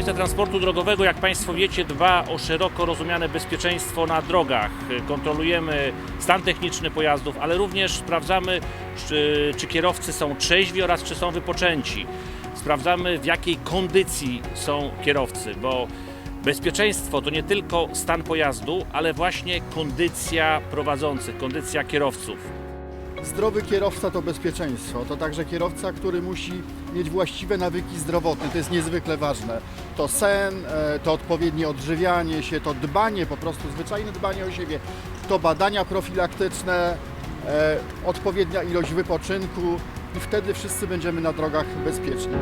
Inspekcja Transportu Drogowego, jak Państwo wiecie, dba o szeroko rozumiane bezpieczeństwo na drogach. Kontrolujemy stan techniczny pojazdów, ale również sprawdzamy, czy, czy kierowcy są trzeźwi oraz czy są wypoczęci. Sprawdzamy, w jakiej kondycji są kierowcy, bo bezpieczeństwo to nie tylko stan pojazdu, ale właśnie kondycja prowadzących, kondycja kierowców. Zdrowy kierowca to bezpieczeństwo. To także kierowca, który musi mieć właściwe nawyki zdrowotne. To jest niezwykle ważne. To sen, e, to odpowiednie odżywianie się, to dbanie, po prostu zwyczajne dbanie o siebie, to badania profilaktyczne, e, odpowiednia ilość wypoczynku i wtedy wszyscy będziemy na drogach bezpieczni.